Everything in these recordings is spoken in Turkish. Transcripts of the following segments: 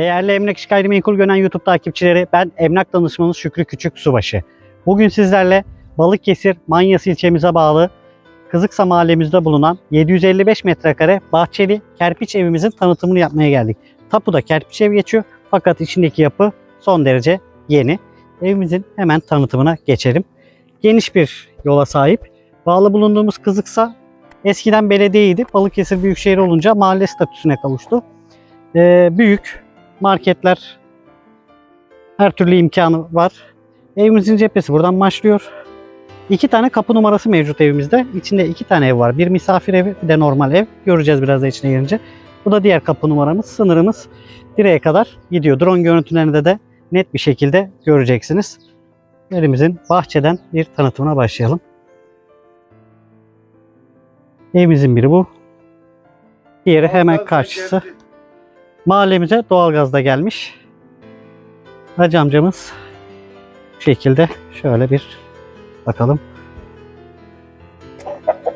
Değerli Emlak İş Gayrimenkul Gönen YouTube takipçileri ben emlak danışmanı Şükrü Küçük Subaşı. Bugün sizlerle Balıkesir Manyas ilçemize bağlı Kızıksa mahallemizde bulunan 755 metrekare bahçeli kerpiç evimizin tanıtımını yapmaya geldik. Tapuda kerpiç ev geçiyor fakat içindeki yapı son derece yeni. Evimizin hemen tanıtımına geçelim. Geniş bir yola sahip. Bağlı bulunduğumuz Kızıksa eskiden belediyeydi. Balıkesir Büyükşehir olunca mahalle statüsüne kavuştu. Ee, büyük marketler her türlü imkanı var. Evimizin cephesi buradan başlıyor. İki tane kapı numarası mevcut evimizde. İçinde iki tane ev var. Bir misafir evi bir de normal ev. Göreceğiz biraz da içine girince. Bu da diğer kapı numaramız. Sınırımız direğe kadar gidiyor. Drone görüntülerinde de net bir şekilde göreceksiniz. Evimizin bahçeden bir tanıtımına başlayalım. Evimizin biri bu. Diğeri hemen karşısı. Mahallemize doğalgaz da gelmiş. Hacı amcamız bu şekilde şöyle bir bakalım.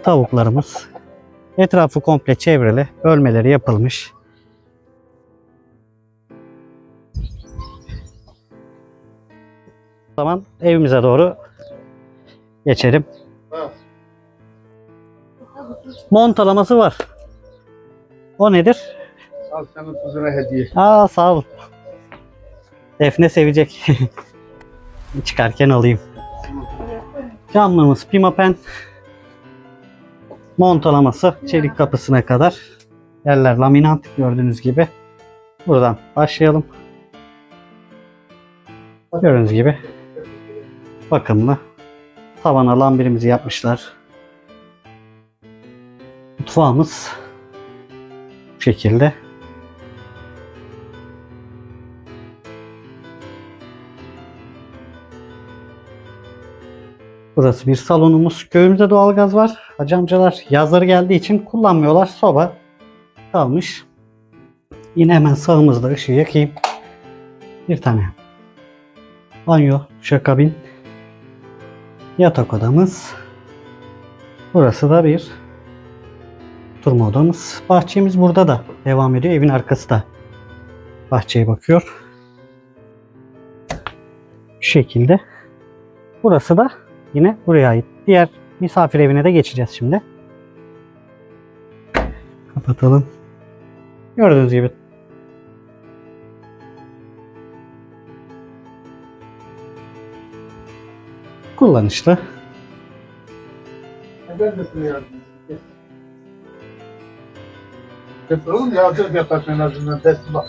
Tavuklarımız etrafı komple çevrili. Bölmeleri yapılmış. O zaman evimize doğru geçelim. Montalaması var. O nedir? Al senin kuzuna hediye. Aa sağ ol. Defne sevecek. Çıkarken alayım. Camlığımız Pimapen. Montalaması çelik kapısına kadar. Yerler laminat gördüğünüz gibi. Buradan başlayalım. Gördüğünüz gibi bakımlı. Tavana lambirimizi yapmışlar. Mutfağımız bu şekilde. Burası bir salonumuz. Köyümüzde doğalgaz var. Hacı amcalar yazları geldiği için kullanmıyorlar. Soba kalmış. Yine hemen sağımızda ışığı yakayım. Bir tane banyo, şakabin, yatak odamız. Burası da bir oturma odamız. Bahçemiz burada da devam ediyor. Evin arkası da bahçeye bakıyor. Şu şekilde. Burası da yine buraya ait. Diğer misafir evine de geçeceğiz şimdi. Kapatalım. Gördüğünüz gibi kullanışlı. Ben de sana yardım edeyim. Getir oğlum yardım yaparsın en azından dersin bak.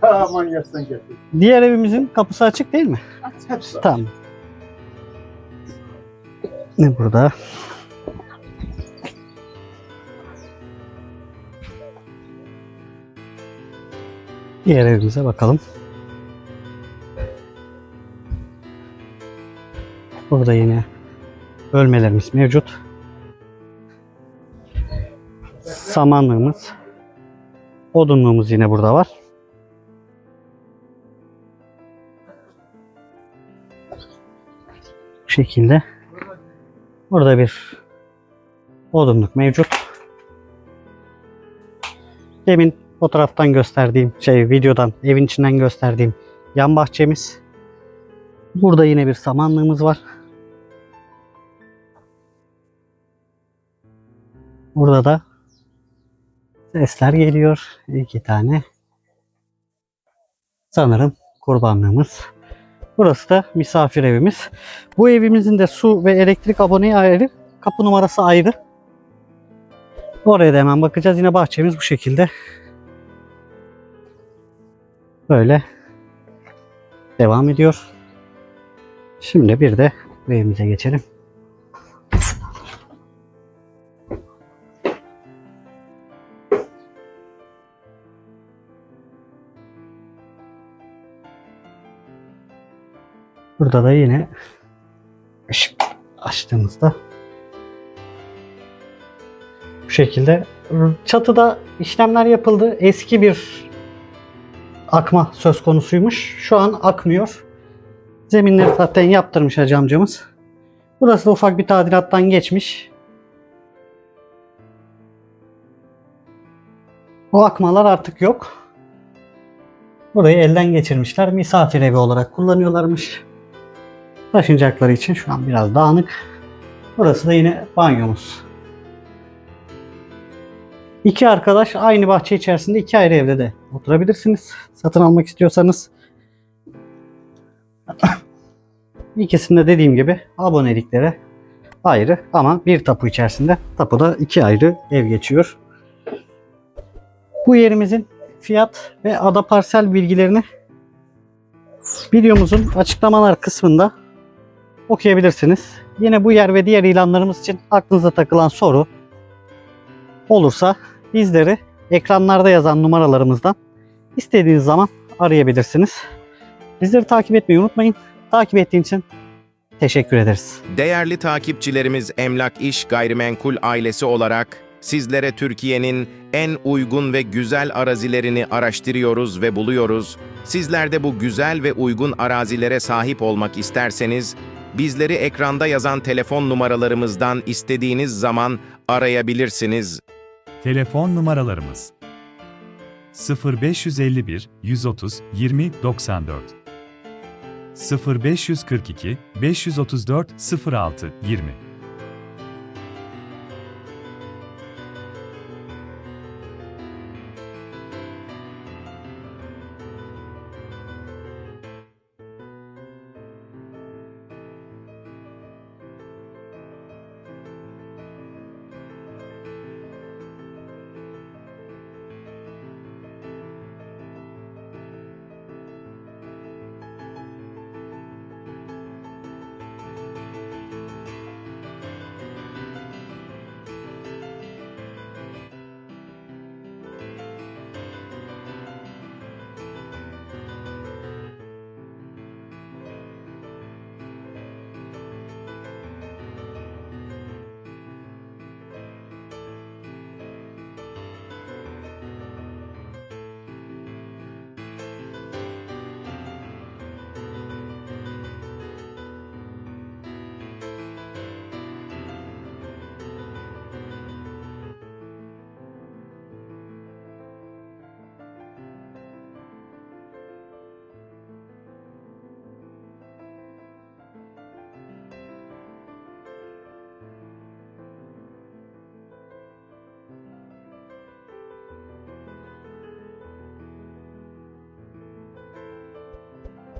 Ha manyaksan getir. Diğer evimizin kapısı açık değil mi? Hepsi. Tamam. Ne burada? Diğer evimize bakalım. Burada yine bölmelerimiz mevcut. Samanlığımız, odunluğumuz yine burada var. Bu şekilde. Burada bir odunluk mevcut. Demin fotoğraftan gösterdiğim şey videodan evin içinden gösterdiğim yan bahçemiz. Burada yine bir samanlığımız var. Burada da sesler geliyor. İki tane. Sanırım kurbanlığımız. Burası da misafir evimiz. Bu evimizin de su ve elektrik aboneyi ayrı. Kapı numarası ayrı. Oraya da hemen bakacağız. Yine bahçemiz bu şekilde. Böyle devam ediyor. Şimdi bir de evimize geçelim. Burada da yine ışık açtığımızda bu şekilde çatıda işlemler yapıldı. Eski bir akma söz konusuymuş. Şu an akmıyor. Zeminleri zaten yaptırmış hacı amcamız. Burası da ufak bir tadilattan geçmiş. Bu akmalar artık yok. Burayı elden geçirmişler. Misafir evi olarak kullanıyorlarmış. Taşınacakları için şu an biraz dağınık. Burası da yine banyomuz. İki arkadaş aynı bahçe içerisinde iki ayrı evde de oturabilirsiniz. Satın almak istiyorsanız. İkisinde dediğim gibi aboneliklere ayrı ama bir tapu içerisinde tapuda iki ayrı ev geçiyor. Bu yerimizin fiyat ve ada parsel bilgilerini videomuzun açıklamalar kısmında okuyabilirsiniz. Yine bu yer ve diğer ilanlarımız için aklınıza takılan soru olursa bizleri ekranlarda yazan numaralarımızdan istediğiniz zaman arayabilirsiniz. Bizleri takip etmeyi unutmayın. Takip ettiğiniz için teşekkür ederiz. Değerli takipçilerimiz Emlak İş Gayrimenkul ailesi olarak sizlere Türkiye'nin en uygun ve güzel arazilerini araştırıyoruz ve buluyoruz. Sizler de bu güzel ve uygun arazilere sahip olmak isterseniz bizleri ekranda yazan telefon numaralarımızdan istediğiniz zaman arayabilirsiniz. Telefon numaralarımız. 0551 130 20 94 0542 534 06 20